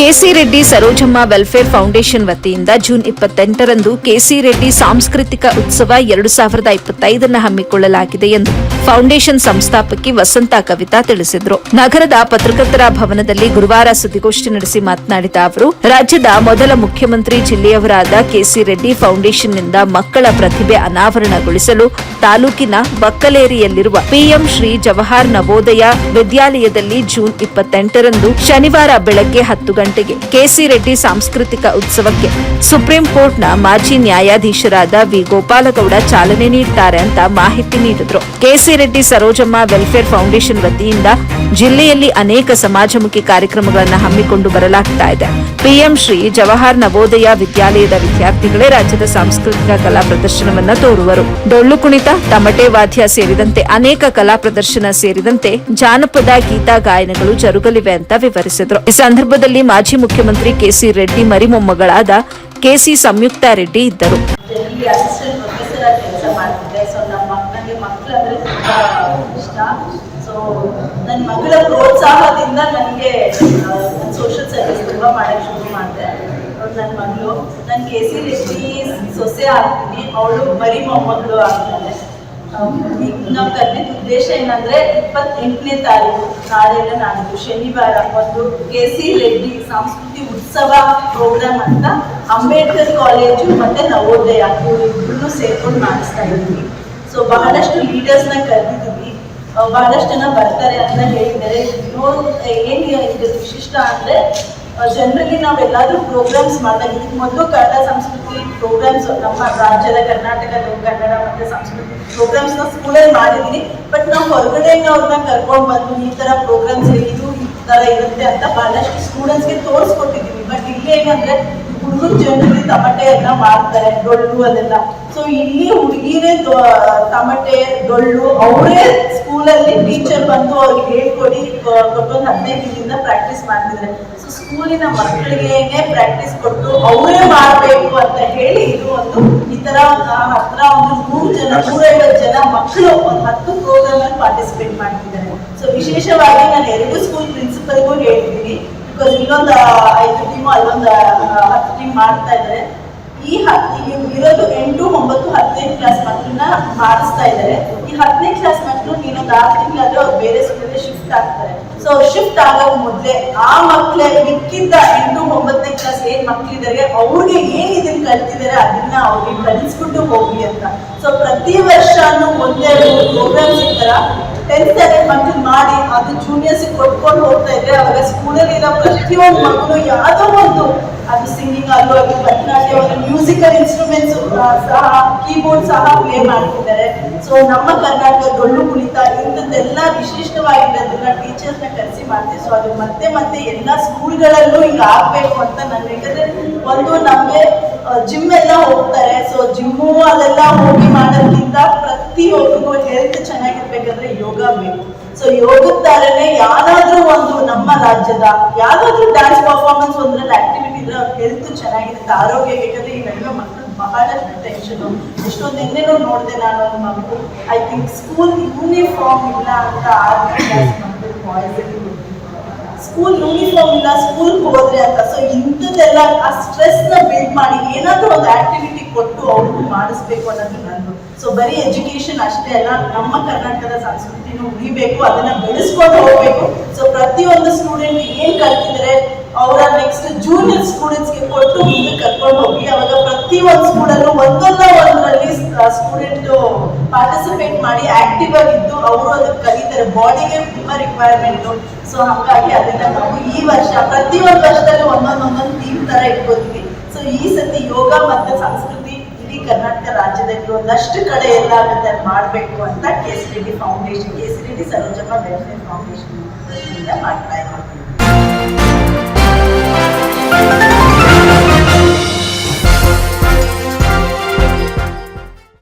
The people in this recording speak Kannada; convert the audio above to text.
KC Reddy Sarojamma welfare foundation ವತಿಯಿಂದ ಜೂನ್ ಇಪ್ಪತ್ತೆಂಟರಂದು ಕೆಸಿ ರೆಡ್ಡಿ ಸಾಂಸ್ಕೃತಿಕ ಉತ್ಸವ ಎರಡು ಸಾವಿರದ ಇಪ್ಪತ್ತೈದನ್ನು ಹಮ್ಮಿಕೊಳ್ಳಲಾಗಿದೆ ಎಂದು ಫೌಂಡೇಶನ್ ಸಂಸ್ಥಾಪಕಿ ವಸಂತ ಕವಿತಾ ತಿಳಿಸಿದರು. ನಗರದ ಪತ್ರಕರ್ತರ ಭವನದಲ್ಲಿ ಗುರುವಾರ ಸುದ್ದಿಗೋಷ್ಠಿ ನಡೆಸಿ ಮಾತನಾಡಿದ ಅವರು, ರಾಜ್ಯದ ಮೊದಲ ಮುಖ್ಯಮಂತ್ರಿ ಜಿಲ್ಲೆಯವರಾದ ಕೆಸಿ ರೆಡ್ಡಿ ಫೌಂಡೇಶನ್ನಿಂದ ಮಕ್ಕಳ ಪ್ರತಿಭೆ ಅನಾವರಣಗೊಳಿಸಲು ತಾಲೂಕಿನ ಬಕ್ಕಲೇರಿಯಲ್ಲಿರುವ ಪಿಎಂ ಶ್ರೀ ಜವಾಹರ್ ನವೋದಯ ವಿದ್ಯಾಲಯದಲ್ಲಿ ಜೂನ್ ಇಪ್ಪತ್ತೆಂಟರಂದು ಶನಿವಾರ ಬೆಳಗ್ಗೆ ಹತ್ತು ಗಂಟೆಗೆ ಕೆಸಿ ರೆಡ್ಡಿ ಸಾಂಸ್ಕೃತಿಕ ಉತ್ಸವಕ್ಕೆ ಸುಪ್ರೀಂ ಕೋರ್ಟ್ನ ಮಾಜಿ ನ್ಯಾಯಾಧೀಶರಾದ ವಿ. ಗೋಪಾಲಗೌಡ ಚಾಲನೆ ನೀಡುತ್ತಾರೆ ಅಂತ ಮಾಹಿತಿ ನೀಡಿದ್ರು. KC Reddy Sarojamma welfare foundation ವತಿಯಿಂದ ಜಿಲ್ಲೆಯಲ್ಲಿ ಅನೇಕ ಸಮಾಜಮುಖಿ ಕಾರ್ಯಕ್ರಮಗಳನ್ನು ಹಮ್ಮಿಕೊಂಡು ಬರಲಾಗ್ತಾ ಇದೆ. ಪಿಎಂ ಶ್ರೀ ಜವಾಹರ್ ನವೋದಯ ವಿದ್ಯಾಲಯದ ವಿದ್ಯಾರ್ಥಿಗಳೇ ರಾಜ್ಯದ ಸಾಂಸ್ಕೃತಿಕ ಕಲಾ ಪ್ರದರ್ಶನವನ್ನ ತೋರುವರು. ಡೊಳ್ಳು ಕುಣಿತ, ತಮಟೆ ವಾದ್ಯ ಸೇರಿದಂತೆ ಅನೇಕ ಕಲಾ ಪ್ರದರ್ಶನ ಸೇರಿದಂತೆ ಜಾನಪದ ಗೀತಾ ಗಾಯನಗಳು ಜರುಗಲಿವೆ ಅಂತ ವಿವರಿಸಿದರು. ಈ ಸಂದರ್ಭದಲ್ಲಿ ಮಾಜಿ ಮುಖ್ಯಮಂತ್ರಿ ಕೆಸಿ ರೆಡ್ಡಿ ಮರಿಮೊಮ್ಮಗಳಾದ ಕೆಸಿ ಸಂಯುಕ್ತ ರೆಡ್ಡಿ ಇದ್ದರು. ನನ್ನ ಸೊಸೆ ಆಗ್ತೀನಿ. ಅವಳು ಮರಿ ಮೊಮ್ಮಗಳು ಆಗ್ತಾಳೆ. ನಾವು ಕರೆದಿದ್ದ ಉದ್ದೇಶ ಏನಂದ್ರೆ ಇಪ್ಪತ್ತೆಂಟನೇ ತಾರೀಕು ನಾಳೆಲ್ಲ ನಾಡಿದ್ದು ಶನಿವಾರ ಒಂದು ಕೆ ಸಿ ರೆಡ್ಡಿ ಸಾಂಸ್ಕೃತಿ ಉತ್ಸವ ಪ್ರೋಗ್ರಾಮ್ ಅಂತ ಅಂಬೇಡ್ಕರ್ ಕಾಲೇಜು ಮತ್ತೆ ನವೋದಯ ಇವ್ರಿಬ್ರು ಸೇರ್ಕೊಂಡು ಮಾಡಿಸ್ತಾ ಇದ್ದೀವಿ ಸೊ ಬಹಳಷ್ಟು ಲೀಡರ್ಸ್ನ ಕರೆದಿದ್ದೀವಿ. ಬಹಳಷ್ಟು ಜನ ಬರ್ತಾರೆ ಅಂತ ಹೇಳಿದ್ದಾರೆ. ಏನು ವಿಶಿಷ್ಟ ಅಂದ್ರೆ ಜನರಲಿ ನಾವೆಲ್ಲಾದ್ರೂ ಪ್ರೋಗ್ರಾಮ್ಸ್ ಮಾಡಿದಾಗ ಇದಕ್ಕೆ ಮೊದಲು ಕನ್ನಡ ಸಂಸ್ಕೃತಿ ಪ್ರೋಗ್ರಾಮ್ಸ್ ನಮ್ಮ ರಾಜ್ಯದ ಕರ್ನಾಟಕ ಕನ್ನಡ ಮತ್ತೆ ಸಂಸ್ಕೃತಿ ಪ್ರೋಗ್ರಾಮ್ಸ್ನ ಸ್ಕೂಲಲ್ಲಿ ಮಾಡಿದೀನಿ. ಬಟ್ ನಾವು ಹೊರಗಡೆಯಿಂದ ಅವ್ರನ್ನ ಕರ್ಕೊಂಡು ಬಂದು, ಈ ತರ ಪ್ರೋಗ್ರಾಮ್ಸ್ ಇದು, ಈ ತರ ಇರುತ್ತೆ ಅಂತ ಬಹಳಷ್ಟು ಸ್ಟೂಡೆಂಟ್ಸ್ಗೆ ತೋರಿಸ್ಕೊಟ್ಟಿದ್ದೀವಿ ಬಟ್ ಇಲ್ಲಿ ಏನಂದ್ರೆ, ಹುಡುಗರು ಜನರಲ್ಲಿ ತಮಟೆ ಎಲ್ಲ ಮಾಡ್ತಾರೆ, ಡೊಳ್ಳು ಅದೆಲ್ಲ. ಸೊ ಇಲ್ಲಿ ಹುಡುಗಿರೇ ತಮಟೆ, ಡೊಳ್ಳು, ಅವರೇ ಸ್ಕೂಲಲ್ಲಿ ಟೀಚರ್ ಬಂದು ಅವ್ರಿಗೆ ಹೇಳ್ಕೊಡಿ ಕೊಟ್ಟೊಂದು ಹದಿನೈದು ದಿನದಿಂದ ಪ್ರಾಕ್ಟೀಸ್ ಮಾಡ್ತಿದ್ದಾರೆ ಸೊ ಸ್ಕೂಲಿನ ಮಕ್ಕಳಿಗೆ ಪ್ರಾಕ್ಟೀಸ್ ಕೊಟ್ಟು ಅವರೇ ಮಾಡಬೇಕು ಅಂತ ಹೇಳಿ ಇದು ಒಂದು ಈ ತರ ಹತ್ರ ಒಂದು ನೂರು ಜನ ನೂರೈವತ್ತು ಜನ ಮಕ್ಕಳು ಒಂದು ಹತ್ತು ಪ್ರೋಗ್ರಾಮ್ ಅಲ್ಲಿ ಪಾರ್ಟಿಸಿಪೇಟ್ ಮಾಡ್ತಿದ್ದಾರೆ ಸೊ ವಿಶೇಷವಾಗಿ ನಾನು ಎರಡು ಸ್ಕೂಲ್ ಪ್ರಿನ್ಸಿಪಲ್ಗೂ ಹೇಳ್ತೀನಿ. ಬಿಕಾಸ್ ಇಲ್ಲೊಂದು ಐದು ಟೀಮ್ ಅಲ್ಲೊಂದು ಹತ್ತು ಟೀಮ್ ಮಾಡ್ತಾ ಇದ್ದಾರೆ ಈ ಹತ್ತು ಇರೋದು ಎಂಟು, ಒಂಬತ್ತು ಕ್ಲಾಸ್ ಮಕ್ಕಳನ್ನ ಮಾಡಿಸ್ತಾ ಇದ್ದಾರೆ. ಈ ಹತ್ತನೇ ಕ್ಲಾಸ್ ಮಕ್ಕಳು ನೀನು ಆರು ತಿಂಗಳಾದ್ರೆ ಅವ್ರು ಬೇರೆ ಸ್ಕೂಲಲ್ಲಿ ಶಿಫ್ಟ್ ಆಗ್ತಾರೆ. ಸೊ ಶಿಫ್ಟ್ ಆಗೋ ಮೊದಲೇ ಆ ಮಕ್ಕಳೇ ಮಿಕ್ಕಿದ್ದ ಎಂಟು ಒಂಬತ್ತನೇ ಕ್ಲಾಸ್ ಏನ್ ಮಕ್ಕಳಿದ್ದಾರೆ ಅವ್ರಿಗೆ ಏನ್ ಇದನ್ನ ಕಲ್ತಿದ್ದಾರೆ ಅದನ್ನ ಅವ್ರಿಗೆ ಕಲಿಸ್ಬಿಟ್ಟು ಹೋಗ್ಲಿ ಅಂತ. ಸೊ ಪ್ರತಿ ವರ್ಷನೂ ಒಂದೇ ಪ್ರೋಗ್ರಾಮ್ಸ್ ಸಿಗ್ತಾರ ತರ ಟೆಂತ್ ಸ್ಟ್ಯಾಂಡರ್ಡ್ ಮಕ್ಕಳು ಮಾಡಿ ಅದು ಜೂನಿಯರ್ಸ್ ಕೊಟ್ಕೊಂಡು ಹೋಗ್ತಾ ಇದ್ರೆ ಅವಾಗ ಸ್ಕೂಲಲ್ಲಿ ಇರೋ ಪ್ರತಿಯೊಂದು ಮಕ್ಕಳು ಯಾವುದೋ ಒಂದು ಅದು ಅದು ಮ್ಯೂಸಿಕಲ್ ಇನ್ಸ್ಟ್ರೂಮೆಂಟ್ಸ್ ಸಹ ಕೀಬೋರ್ಡ್ ಸಹ ಪ್ಲೇ ಮಾಡ್ತಿದ್ದಾರೆ. ಸೊ ನಮ್ಮ ಕರ್ನಾಟಕ ಡೊಳ್ಳು ಕುಣಿತ ಇಂಥದ್ದೆಲ್ಲ ವಿಶಿಷ್ಟವಾಗಿರೋದನ್ನ ಟೀಚರ್ಸ್ನ ಕರೆಸಿ ಮಾಡ್ತೀವಿ. ಸೊ ಅದು ಮತ್ತೆ ಮತ್ತೆ ಎಲ್ಲ ಸ್ಕೂಲ್ಗಳಲ್ಲೂ ಹಿಂಗೆ ಆಗ್ಬೇಕು ಅಂತ ನಾನು ಯಾಕಂದ್ರೆ ಒಂದು ನಮಗೆ ಜಿಮ್ ಎಲ್ಲ ಹೋಗ್ತಾರೆ. ಸೊ ಜಿಮ್ಮು ಅಲ್ಲೆಲ್ಲ ಹೋಗಿ ಮಾಡೋದ್ರಿಂದ ಪ್ರತಿಯೊಬ್ಬರಿಗೂ ಹೆಲ್ತ್ ಚೆನ್ನಾಗಿರ್ಬೇಕಂದ್ರೆ ಯೋಗ ಬೇಕು. ಸೊ ಯೋಗದ ಥರನೇ ಒಂದು ನಮ್ಮ ರಾಜ್ಯದ ಯಾವ್ದಾದ್ರು ಡ್ಯಾನ್ಸ್ ಪರ್ಫಾರ್ಮೆನ್ಸ್ ಒಂದ್ರಲ್ಲಿ ಆಕ್ಟಿವಿಟಿ ಇದ್ರೆ ಅವ್ರ ಹೆಲ್ತ್ ಚೆನ್ನಾಗಿರುತ್ತೆ, ಆರೋಗ್ಯ ಈ ನಡುವೆ ಮಕ್ಕಳು ಬಹಳಷ್ಟು ಟೆನ್ಷನ್ ಎಷ್ಟೊಂದು ನಿನ್ನೆನೂ ನೋಡಿದೆ ನಾನು ಮಗು ಐ ಥಿಂಕ್ ಸ್ಕೂಲ್ ಯೂನಿಫಾರ್ಮ್ ಇಲ್ಲ ಅಂತ ಮಕ್ಕಳು ಬಾಯ್ಸ್ ಸ್ಕೂಲ್ ಯೂನಿಫಾರ್ಮ್ ಇಲ್ಲ ಸ್ಕೂಲ್ ಹೋದ್ರೆ ಅಂತ. ಸೊ ಇಂಥದ್ದೆಲ್ಲ, ಆ ಸ್ಟ್ರೆಸ್ನ ಬಿಲ್ಡ್ ಮಾಡಿ ಏನಾದ್ರೂ ಒಂದು ಆಕ್ಟಿವಿಟಿ ಕೊಟ್ಟು ಅವ್ರಿಗೂ ಮಾಡಿಸ್ಬೇಕು ಅನ್ನೋದು ನಂದು. ಸೊ ಬರೀ ಎಜುಕೇಶನ್ ಅಷ್ಟೇ ಅಲ್ಲ, ನಮ್ಮ ಕರ್ನಾಟಕದ ಸಂಸ್ಕೃತಿನೂ ಉಳಿಬೇಕು, ಅದನ್ನ ಬೆಳೆಸ್ಕೊಂಡು ಹೋಗ್ಬೇಕು. ಸೊ ಪ್ರತಿಯೊಂದು ಸ್ಟೂಡೆಂಟ್ ಏನ್ ಕಲ್ತಿದ್ರೆ, ಅವರ ನೆಕ್ಸ್ಟ್ ಜೂನಿಯರ್ ಸ್ಟೂಡೆಂಟ್ಸ್ಗೆ ಕೊಟ್ಟು ಮುಂದೆ ಕರ್ಕೊಂಡು ಹೋಗಿ, ಅವಾಗ ಪ್ರತಿ ಒಂದು ಸ್ಕೂಲಲ್ಲೂ ಒಂದರಲ್ಲಿ ಸ್ಟೂಡೆಂಟ್ ಪಾರ್ಟಿಸಿಪೇಟ್ ಮಾಡಿ ಆಕ್ಟಿವ್ ಆಗಿದ್ದು ಅವರು ಅದಕ್ಕೆ ಕಲಿತಾರೆ. ಬಾಡಿಗೆ ತುಂಬಾ ರಿಕ್ವೈರ್ಮೆಂಟ್ ಸೊ ಹಾಗಾಗಿ ಅದನ್ನ ನಾವು ಈ ವರ್ಷ ಪ್ರತಿ ಒಂದು ವರ್ಷದಲ್ಲೂ ಒಂದೊಂದು ಒಂದೊಂದು ಥೀಮ್ ತರ ಇಟ್ಕೋತೀವಿ. ಸೊ ಈ ಸತಿ ಯೋಗ ಮತ್ತೆ ಸಂಸ್ಕೃತಿ ಇಡೀ ಕರ್ನಾಟಕ ರಾಜ್ಯದಲ್ಲಿ ಒಂದಷ್ಟು ಕಡೆ ಎಲ್ಲ ಆಗುತ್ತೆ ಮಾಡಬೇಕು ಅಂತ K C D foundation K C D Sarojamma foundation ಮಾಡ್ತಾ ಇದ್ದೀವಿ.